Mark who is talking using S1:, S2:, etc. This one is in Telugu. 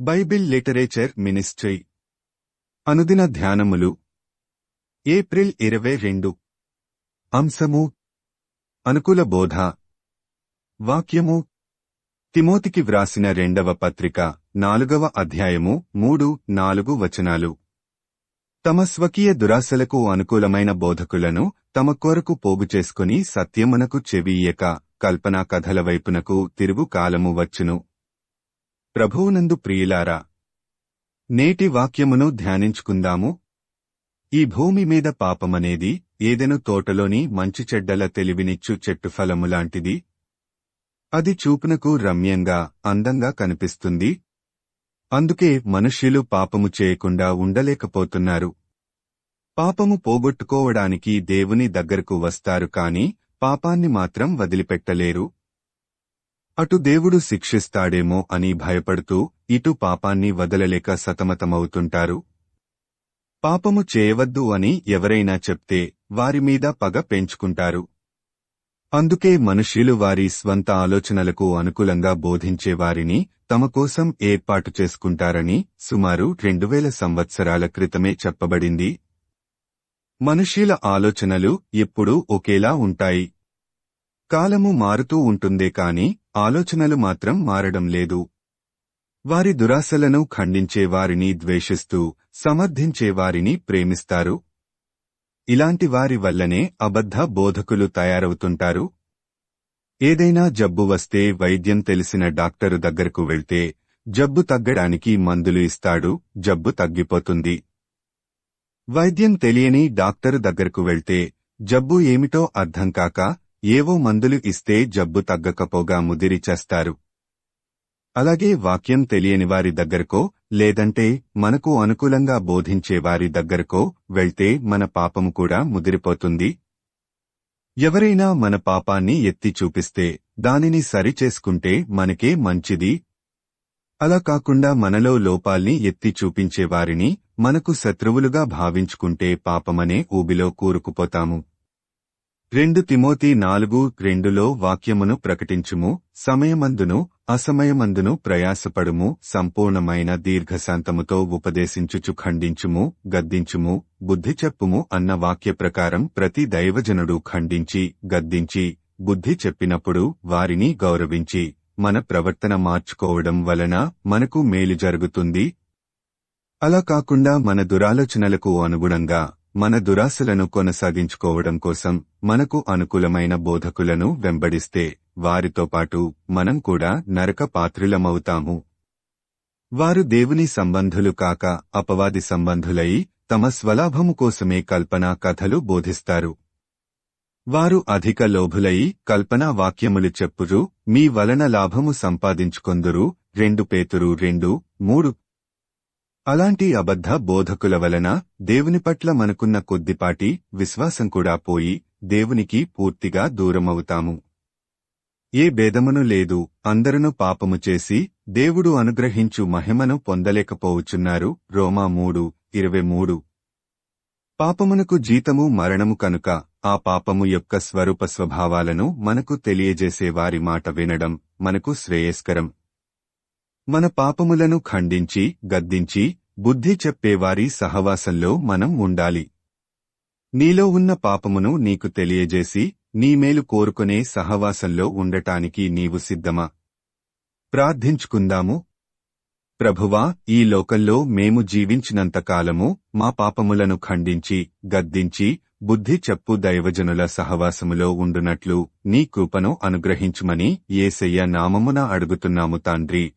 S1: Bible literature ministry. అనుదిన ధ్యానములు. ఏప్రిల్ ఇరవై రెండు. అంశము. అనుకూల బోధ. వాక్యము. తిమోతికి వ్రాసిన రెండవ పత్రిక నాలుగవ అధ్యాయము మూడు నాలుగు వచనాలు. తమ స్వకీయ దురాశలకు అనుకూలమైన బోధకులను తమ కొరకు పోగు చేసుకుని సత్యమునకు చెవీయక కల్పనా కథల వైపునకు తిరుగు కాలము వచ్చును. ప్రభువునందు ప్రియులారా నేటి వాక్యమును ధ్యానించుకుందాము. ఈ భూమి మీద పాపమనేది ఏదెను తోటలోని మంచి చెడ్డల తెలివినిచ్చు చెట్టు ఫలములాంటిది అది చూపునకు రమ్యంగా అందంగా కనిపిస్తుంది. అందుకే మనుష్యులు పాపము చేయకుండా ఉండలేకపోతున్నారు. పాపము పోగొట్టుకోవడానికి దేవుని దగ్గరకు వస్తారు కాని పాపాన్ని మాత్రం వదిలిపెట్టలేరు. అటు దేవుడు శిక్షిస్తాడేమో అని భయపడుతూ ఇటు పాపాన్ని వదలలేక సతమతమవుతుంటారు. పాపము చేయవద్దు అని ఎవరైనా చెప్తే వారిమీద పగ పెంచుకుంటారు. అందుకే మనుష్యులు వారి స్వంత ఆలోచనలకు అనుకూలంగా బోధించే వారిని తమ కోసం ఏర్పాటు చేసుకుంటారని సుమారు రెండు వేల సంవత్సరాల క్రితమే చెప్పబడింది. మనుష్యుల ఆలోచనలు ఎప్పుడూ ఒకేలా ఉంటాయి. కాలము మారుతూ ఉంటుందే కాని ఆలోచనలు మాత్రం మారడం లేదు. వారి దురాశలను ఖండించే వారిని ద్వేషిస్తూ సమర్థించే వారిని ప్రేమిస్తారు. ఇలాంటి వారి వల్లనే అబద్ధ బోధకులు తయారవుతుంటారు. ఏదైనా జబ్బు వస్తే వైద్యం తెలిసిన డాక్టరు దగ్గరకు వెళ్తే జబ్బు తగ్గడానికి మందులు ఇస్తాడు జబ్బు తగ్గిపోతుంది. వైద్యం తెలియని డాక్టరు దగ్గరకు వెళ్తే జబ్బు ఏమిటో అర్థం కాక ఏవో మందులు ఇస్తే జబ్బు తగ్గకపోగా ముదిరి చేస్తారు. అలాగే వాక్యం తెలియని వారి దగ్గరకో లేదంటే మనకు అనుకూలంగా బోధించే వారి దగ్గరకో వెళ్తే మన పాపము కూడా ముదిరిపోతుంది. ఎవరైనా మన పాపాన్ని ఎత్తి చూపిస్తే దానిని సరిచేసుకుంటే మనకే మంచిది. అలా కాకుండా మనలో లోపాల్ని ఎత్తి చూపించే వారిని మనకు శత్రువులుగా భావించుకుంటే పాపమనే ఊబిలో కూరుకుపోతాము. రెండు తిమోతి నాలుగు రెండులో వాక్యమును ప్రకటించుము సమయమందును అసమయమందును ప్రయాసపడుము సంపూర్ణమైన దీర్ఘశాంతముతో ఉపదేశించుచు ఖండించుము గద్దించుము బుద్ధి చెప్పుము అన్న వాక్య ప్రకారం ప్రతి దైవజనుడు ఖండించి గద్దించి బుద్ధి చెప్పినప్పుడు వారిని గౌరవించి మన ప్రవర్తన మార్చుకోవడం వలన మనకు మేలు జరుగుతుంది. అలా కాకుండా మన దురాలోచనలకు అనుగుణంగా మన దురాశలను కొనసాగించుకోవడం కోసం మనకు అనుకూలమైన బోధకులను వెంబడిస్తే వారితో పాటు మనం కూడా నరక పాత్రులమవుతాము వారు దేవుని సంబంధులు కాక అపవాది సంబంధులై తమ స్వలాభము కోసమే కల్పనా కథలు బోధిస్తారు. వారు అధిక లోభులై కల్పనా వాక్యములు చెప్పురు మీ వలన లాభము సంపాదించుకొందురు. రెండు పేతురు రెండు మూడు అలాంటి అబద్ధ బోధకుల వలన దేవుని పట్ల మనకున్న కొద్దిపాటి విశ్వాసం కూడా పోయి దేవునికి పూర్తిగా దూరమవుతాము. ఏ భేదమును లేదు అందరును పాపము చేసి దేవుడు అనుగ్రహించు మహిమను పొందలేకపోవుచున్నారు రోమా మూడు ఇరవై మూడు. పాపమునకు జీతము మరణము కనుక ఆ పాపము యొక్క స్వరూప స్వభావాలను మనకు తెలియజేసే వారి మాట వినడం మనకు శ్రేయస్కరం. మన పాపములను ఖండించి గద్దించి బుద్ధి చెప్పేవారి సహవాసంలో మనం ఉండాలి. నీలో ఉన్న పాపమును నీకు తెలియజేసి నీ మేలు కోరుకునే సహవాసంలో ఉండటానికి నీవు సిద్ధమా? ప్రార్థించుకుందాము. ప్రభువా ఈ లోకంలో మేము జీవించినంతకాలము మా పాపములను ఖండించి గద్దించి బుద్ధి చెప్పు దైవజనుల సహవాసములో ఉండునట్లు నీ కృపను అనుగ్రహించుమని ఏసయ్య నామమున అడుగుతున్నాము తండ్రి.